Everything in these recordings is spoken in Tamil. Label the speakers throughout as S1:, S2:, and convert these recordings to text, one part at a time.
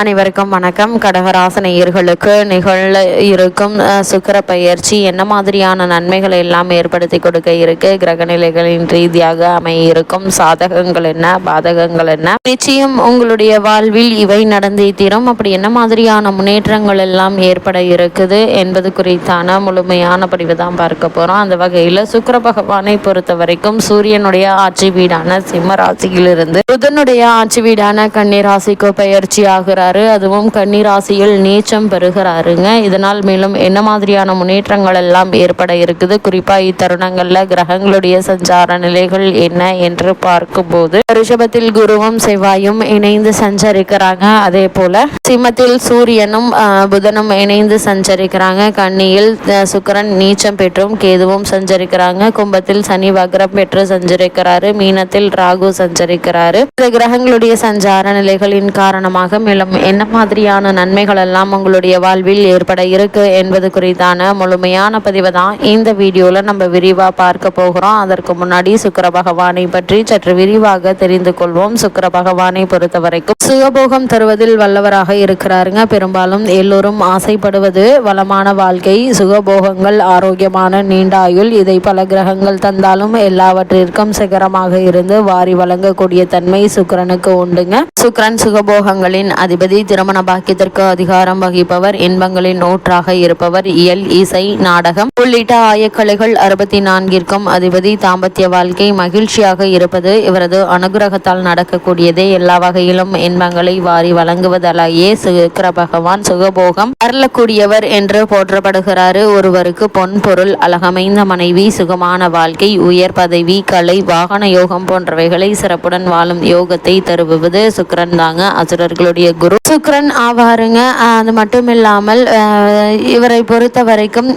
S1: அனைவருக்கும் வணக்கம். கடகராசனையர்களுக்கு நிகழ இருக்கும் சுக்கர பயிற்சி என்ன மாதிரியான நன்மைகளை எல்லாம் ஏற்படுத்தி கொடுக்க இருக்கு? கிரகநிலைகளின் ரீதியாக அமைய இருக்கும் சாதகங்கள் என்ன? பாதகங்கள் என்ன? நிச்சயம் உங்களுடைய வாழ்வில் இவை நடந்தே தீரும். அப்படி என்ன மாதிரியான முன்னேற்றங்கள் எல்லாம் ஏற்பட இருக்குது என்பது குறித்தான முழுமையான பதிவு தான் பார்க்க போறோம். அந்த வகையில் சுக்கர பகவானை பொறுத்த வரைக்கும் சூரியனுடைய ஆட்சி வீடான சிம்ம ராசியிலிருந்து புதனுடைய ஆட்சி வீடான கன்னிராசிக்கு பயிற்சி ஆகிறார். பெறுகிறாரு. அதுவும் கன்னிராசியில் நீச்சம் பெறுகிறாருங்க. இதனால் மேலும் என்ன மாதிரியான முன்னேற்றங்கள் எல்லாம் ஏற்பட இருக்குது? குறிப்பா இத்தருணங்கள்ல கிரகங்களுடைய சஞ்சார நிலைகள் என்ன என்று பார்க்கும்போது ரிஷபத்தில் குருவும் செவ்வாயும் இணைந்து சஞ்சரிக்கிறாங்க. அதே போல சிம்மத்தில் சூரியனும் புதனும் இணைந்து சஞ்சரிக்கிறாங்க. கன்னியில் சுக்கரன் நீச்சம் பெற்றும் கேதுவும் சஞ்சரிக்கிறாங்க. கும்பத்தில் சனி வக்ரம் பெற்று சஞ்சரிக்கிறாரு. மீனத்தில் ராகு சஞ்சரிக்கிறாரு. இந்த கிரகங்களுடைய சஞ்சார நிலைகளின் காரணமாக மேலும் என்ன மாதிரியான நன்மைகள் எல்லாம் உங்களுடைய வாழ்வில் ஏற்பட இருக்கு என்பது குறித்தான முழுமையான பதிவை தான் இந்த வீடியோவில் நம்ம விரிவாக பார்க்க போகிறோம். அதற்கு முன்னாடி சுக்கர பகவானை பற்றி சற்று விரிவாக தெரிந்து கொள்வோம். சுக்கர பகவானை பொறுத்த வரைக்கும் சுகபோகம் தருவதில் வல்லவராக இருக்கிறாருங்க. பெரும்பாலும் எல்லோரும் ஆசைப்படுவது வளமான வாழ்க்கை சுகபோகங்கள் ஆரோக்கியமான நீண்ட ஆயுள் இதை பல கிரகங்கள் தந்தாலும் எல்லாவற்றிற்கும் சிகரமாக இருந்து வாரி வழங்கக்கூடிய தன்மை சுக்கரனுக்கு உண்டுங்க. சுக்கரன் சுகபோகங்களின் அதிபதி அதிபதி திருமண பாக்கியத்திற்கு அதிகாரம் வகிப்பவர் இன்பங்களின் நூற்றாக இருப்பவர் இயல் இசை நாடகம். உள்ளிட்ட ஆயக்கலைகள் அறுபத்தி நான்கிற்கும் அதிபதி தாம்பத்திய வாழ்க்கை மகிழ்ச்சியாக இருப்பது இவரது அனுகிரகத்தால் நடக்கக்கூடியதே. எல்லா வகையிலும் இன்பங்களை வாரி வழங்குவதாலேயே சுக்கர பகவான் சுகபோகம் அருளக்கூடியவர் என்று போற்றப்படுகிறாரு. ஒருவருக்கு பொன் பொருள் அழகமைந்த மனைவி சுகமான வாழ்க்கை உயர் பதவி கலை வாகன யோகம் போன்றவைகளை சிறப்புடன் வாழும் யோகத்தை தருவது சுக்கரன் தாங்க. அசுரர்களுடைய குரு சுக்ரன் ஆவாருங்க. அது மட்டும் இல்லாமல் இவரை பொறுத்த வரைக்கும்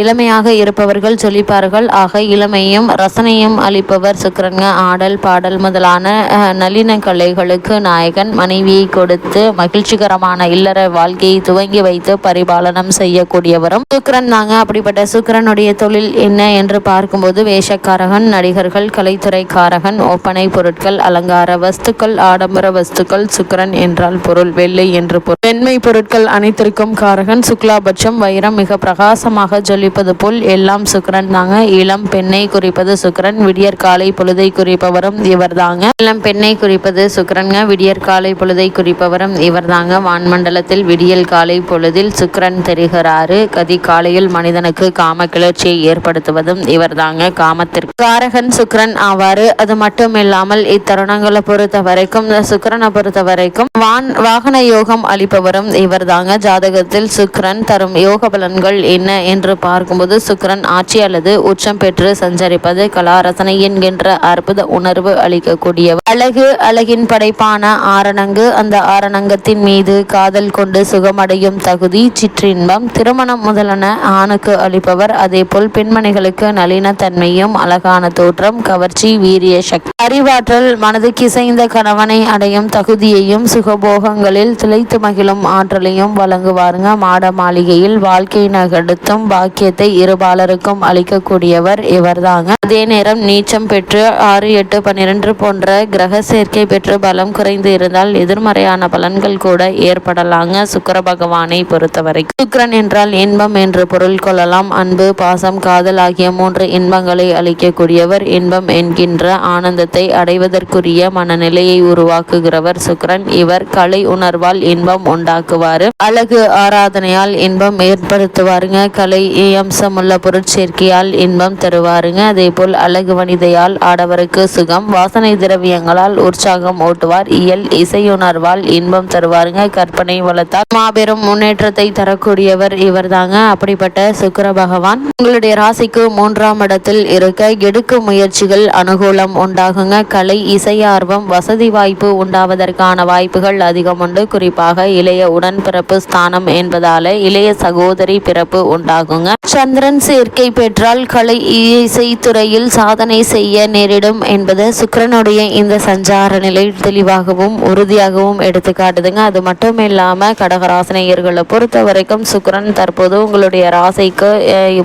S1: இளமையாக இருப்பவர்கள் சொல்லிப்பார்கள். ஆக இளமையும் ரசனையும் அளிப்பவர் சுக்கரன்க. ஆடல் பாடல் முதலான நளின கலைகளுக்கு நாயகன். மனைவியை கொடுத்து மகிழ்ச்சிகரமான இல்லற வாழ்க்கையை துவங்கி வைத்து பரிபாலனம் செய்யக்கூடியவரும் சுக்ரன் தாங்க அப்படிப்பட்ட சுக்ரனுடைய தொழில் என்ன என்று பார்க்கும்போது வேஷக்காரகன் நடிகர்கள் கலைத்துறைக்காரகன் ஒப்பனை பொருட்கள் அலங்கார வஸ்துக்கள் ஆடம்பர வஸ்துக்கள் சுக்ரன் என்றால் பொருள். வெள்ளை என்று வெண்மை பொருட்கள் அனைத்திற்கும் காரகன். சுக்லாபட்சம் வைரம் மிக பிரகாசமாக ஜொலிப்பது போல் எல்லாம் சுக்கரன் தாங்க. இளம் பெண்ணை குறிப்பது சுக்கரன் விடியற் காலை பொழுதை குறிப்பவரும் இவர் தாங்க இளம் பெண்ணை குறிப்பது சுக்கரன்ங்க விடியற் காலை பொழுதை குறிப்பவரும் இவர் தாங்க வான்மண்டலத்தில் விடியல் காலை பொழுதில் சுக்கரன் தெரிகிறாரு. கதி காலையில் மனிதனுக்கு காம கிளர்ச்சியை ஏற்படுத்துவதும் இவர் தாங்க காமத்திற்கு. காரகன் சுக்கரன் ஆவாரு. அது மட்டும் இல்லாமல் இத்தருணங்களை பொறுத்த வரைக்கும் சுக்கரனை பொறுத்த வரைக்கும் வான் வாகன யோகம் அளிப்பவரும் இவர் தாங்க ஜாதகத்தில் சுக்ரன் தரும் யோக பலன்கள் என்ன என்று பார்க்கும்போது சுக்ரன் ஆட்சி அல்லது உச்சம் பெற்று சஞ்சரிப்பது கலாரசனை என்கின்ற அற்புத உணர்வு அளிக்கக்கூடியவர். அழகு அழகின் படைப்பான ஆரணங்கு அந்த ஆரணங்கத்தின் மீது காதல் கொண்டு சுகமடையும் தகுதி சிற்றின்பம் திருமணம் முதலான ஆணுக்கு அளிப்பவர். அதே போல் பெண்மணிகளுக்கு நளின தன்மையும் அழகான தோற்றம் கவர்ச்சி வீரிய சக்தி. அறிவாற்றல் மனது கிசைந்த கணவனை அடையும் தகுதியையும் சுகபோகங்கள் உங்களில் திளைத்து மகிழும் ஆற்றலையும் வழங்குவாருங்க. மாட மாளிகையில் வாழ்க்கை நகர்த்தும் பாக்கியத்தை இருபாலருக்கும் அளிக்கக்கூடியவர் இவர்தாங்க. அதே நேரம் நீச்சம் பெற்று ஆறு எட்டு பன்னிரண்டு போன்ற கிரக சேர்க்கை பெற்று பலம் குறைந்து இருந்தால் எதிர்மறையான பலன்கள் கூட ஏற்படலாங்க. சுக்கர பகவானை பொறுத்தவரை சுக்கரன் என்றால் இன்பம் என்று பொருள் கொள்ளலாம். அன்பு பாசம் காதல் ஆகிய மூன்று இன்பங்களை அளிக்கக்கூடியவர் இன்பம் என்கின்ற ஆனந்தத்தை அடைவதற்குரிய மனநிலையை உருவாக்குகிறவர் சுக்கரன். இவர் கலை உணர்வால் இன்பம் உண்டாக்குவாரு. அழகு ஆராதனையால் இன்பம் ஏற்படுத்துவாருங்க. கலை அம்சமுள்ள பொருட்சேர்க்கையால் இன்பம் தருவாருங்க. அதே போல் அழகு வனிதையால் ஆடவருக்கு சுகம் வாசனை திரவியங்களால் உற்சாகம் ஓட்டுவார் இயல் இசையுணர்வால் இன்பம் தருவாருங்க. கற்பனை வளர்த்தால் மாபெரும் முன்னேற்றத்தை தரக்கூடியவர் இவர் தாங்க அப்படிப்பட்ட சுக்கர பகவான் உங்களுடைய ராசிக்கு மூன்றாம் இடத்தில் இருக்க எடுக்கும் முயற்சிகள் அனுகூலம் உண்டாகுங்க. கலை இசை ஆர்வம் வசதி வாய்ப்பு உண்டாவதற்கான வாய்ப்புகள் அதிகம் உண்டு. குறிப்பாக இளைய உடன்பிறப்பு ஸ்தானம் என்பதால இளைய சகோதரி பிறப்பு உண்டாகுங்க. சந்திரன் சேர்க்கை பெற்றால் கலை இசைத்துறையில் சாதனை செய்ய நேரிடும் என்பது சுக்கரனுடைய இந்த சஞ்சார நிலை தெளிவாகவும் உறுதியாகவும் எடுத்து காட்டுதுங்க. அது மட்டும் இல்லாம கடகராசனையர்களை பொறுத்த வரைக்கும் சுக்கரன் தற்போது உங்களுடைய ராசிக்கு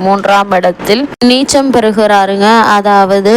S1: மூன்றாம் இடத்தில் நீச்சம் பெறுகிறாருங்க. அதாவது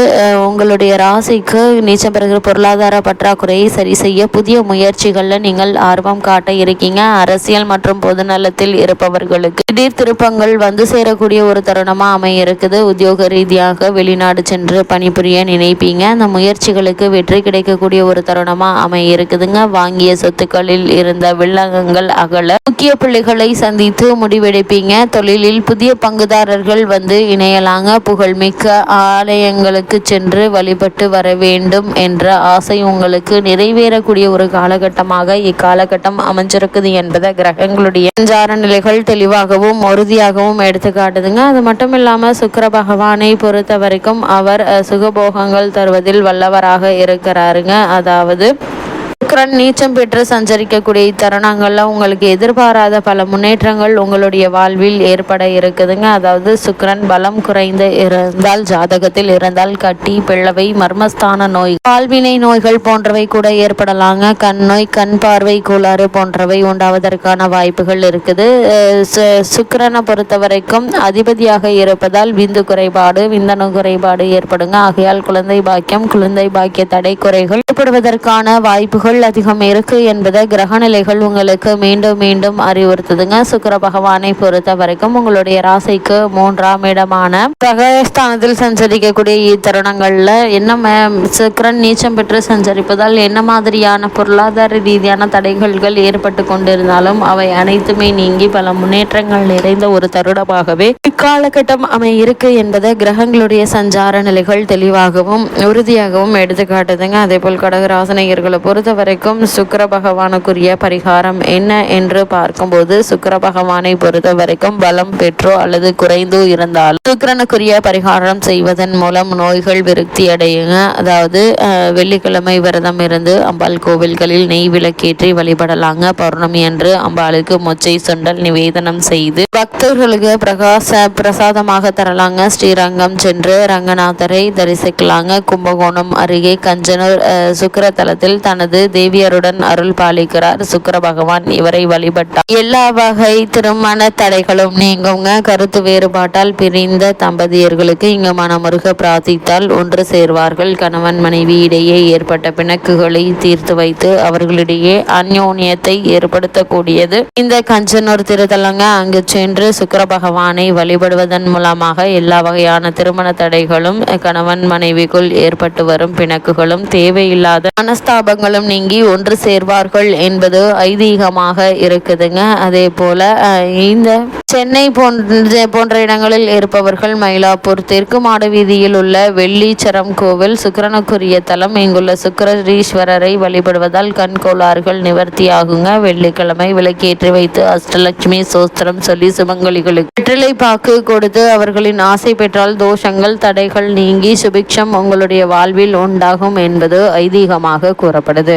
S1: உங்களுடைய ராசிக்கு நீச்சம் பெறுகிற பொருளாதார பற்றாக்குறையை சரி செய்ய புதிய முயற்சிகள்ல நீங்கள் நீங்கள் ஆர்வம் காட்ட இருக்கீங்க. அரசியல் மற்றும் பொதுநலத்தில் இருப்பவர்களுக்கு திடீர் திருப்பங்கள் வந்து சேரக்கூடிய ஒரு தருணமா அமைய இருக்குது உத்தியோக ரீதியாக வெளிநாடு சென்று பணிபுரிய நினைப்பீங்க. அந்த முயற்சிகளுக்கு வெற்றி கிடைக்கக்கூடிய ஒரு தருணமா அமைய இருக்குதுங்க வாங்கிய சொத்துக்களில் இருந்த வில்லங்கங்கள் அகல முக்கிய புள்ளிகளை சந்தித்து முடிவெடுப்பீங்க. தொழிலில் புதிய பங்குதாரர்கள் வந்து இணையலாங்க. புகழ்மிக்க ஆலயங்களுக்கு சென்று வழிபட்டு வர வேண்டும் என்ற ஆசை உங்களுக்கு நிறைவேறக்கூடிய ஒரு காலகட்டமாக காலகட்டம் அமைஞ்சிருக்குது என்பதை கிரகங்களுடைய சஞ்சார நிலைகள் தெளிவாகவும் உறுதியாகவும் எடுத்து காட்டுதுங்க. அது மட்டும் இல்லாமல் சுக்கர பகவானை பொறுத்த வரைக்கும் அவர் சுகபோகங்கள் தருவதில் வல்லவராக இருக்கிறாருங்க. அதாவது சுக்கரன் நீச்சம் பெற்று சஞ்சரிக்கக்கூடிய இத்தருணங்களில் உங்களுக்கு எதிர்பாராத பல முன்னேற்றங்கள் உங்களுடைய வாழ்வில் ஏற்பட இருக்குதுங்க. அதாவது சுக்கரன் பலம் குறைந்து இருந்தால் ஜாதகத்தில் இருந்தால் கட்டி பிள்ளவை மர்மஸ்தான நோய் பால்வினை நோய்கள் போன்றவை கூட ஏற்படலாங்க. கண் நோய் கண் பார்வை கோளாறு போன்றவை உண்டாவதற்கான வாய்ப்புகள் இருக்குது. சுக்கரனை பொறுத்த வரைக்கும் அதிபதியாக இருப்பதால் விந்து குறைபாடு விந்தணு குறைபாடு ஏற்படுங்க. ஆகையால் குழந்தை பாக்கியம் குழந்தை பாக்கிய தடை குறைகள் ஏற்படுவதற்கான வாய்ப்புகள் அதிகம் இருக்குது என்பதை கிரகநிலைகள் உங்களுக்கு மீண்டும் மீண்டும் அறிவுறுத்துதுங்க. சுக்கர பகவானை பொறுத்த வரைக்கும் உங்களுடைய ராசிக்கு மூன்றாம் இடமான கிரகஸ்தானத்தில் சஞ்சரிக்கக்கூடிய இத்தருணங்களில் என்ன சுக்கரன் நீச்சம் பெற்று சஞ்சரிப்பதால் என்ன மாதிரியான பொருளாதார ரீதியான தடைகள்கள் ஏற்பட்டு கொண்டிருந்தாலும் அவை அனைத்துமே நீங்கி பல முன்னேற்றங்கள் நிறைந்த ஒரு தருணமாகவே இக்காலகட்டம் அமை இருக்கு என்பதை கிரகங்களுடைய சஞ்சார நிலைகள் தெளிவாகவும் உறுதியாகவும் எடுத்துக்காட்டுதுங்க. அதே போல் கடகராசனையர்களை பொறுத்தவரை வரைக்கும் சுக்கர பகவானுக்குரிய பரிகாரம் என்ன என்று பார்க்கும்போது சுக்கர பகவானை பொறுத்த வரைக்கும் பலம் பெற்றோ அல்லது குறைந்தோ இருந்தால் சுக்கரனுக்குரிய பரிகாரம் செய்வதன் மூலம் நோய்கள் விருத்தி அடையுங்க. அதாவது வெள்ளிக்கிழமை விரதம் இருந்து அம்பாள் கோவில்களில் நெய் விளக்கேற்றி வழிபடலாங்க. பௌர்ணமி அன்று அம்பாளுக்கு மொச்சை சுண்டல் நிவேதனம் செய்து பக்தர்களுக்கு பிரகாச பிரசாதமாக தரலாங்க. ஸ்ரீரங்கம் சென்று ரங்கநாதரை தரிசிக்கலாங்க. கும்பகோணம் அருகே கஞ்சனூர் சுக்கர தலத்தில் தனது தேவியருடன் அருள் பாலிக்கிறார். சுக்கர பகவான் இவரை வழிபட்டார். எல்லா வகை திருமண தடைகளும் நீங்குங்க. கருத்து வேறுபாட்டால் பிரிந்த தம்பதியர்களுக்கு இங்கு மனமுருக பிரார்த்தித்தால் ஒன்று சேர்வார்கள். கணவன் மனைவி இடையே ஏற்பட்ட பிணக்குகளை தீர்த்து வைத்து அவர்களிடையே அந்யோன்யத்தை ஏற்படுத்தக்கூடியது. இந்த கஞ்சனூர் திருத்தலங்க அங்கு சென்று சுக்கர பகவானை வழிபடுவதன் மூலமாக எல்லா வகையான திருமண தடைகளும் கணவன் மனைவிக்குள் ஏற்பட்டு வரும் பிணக்குகளும் தேவையில்லாத மனஸ்தாபங்களும் நீங்க நீங்கி ஒன்று சேர்வார்கள் என்பது ஐதீகமாக இருக்குதுங்க. அதே போல இந்த சென்னை போன்ற போன்ற இடங்களில் இருப்பவர்கள் மயிலாப்பூர் தெற்கு மாட வீதியில் உள்ள வெள்ளீச்சரம் கோவில் சுக்கரனுக்குரிய தலம். இங்குள்ள சுக்கரீஸ்வரரை வழிபடுவதால் கண் கோளாறுகள் நிவர்த்தியாகுங்க. வெள்ளிக்கிழமை விளக்கேற்றி வைத்து அஷ்டலட்சுமி சோஸ்திரம் சொல்லி சுமங்கலிகளுக்கு வெற்றிலை பாக்கு கொடுத்து அவர்களின் ஆசை பெற்றால் தோஷங்கள் தடைகள் நீங்கி சுபிக்ஷம் உங்களுடைய வாழ்வில் உண்டாகும் என்பது ஐதீகமாக கூறப்படுது.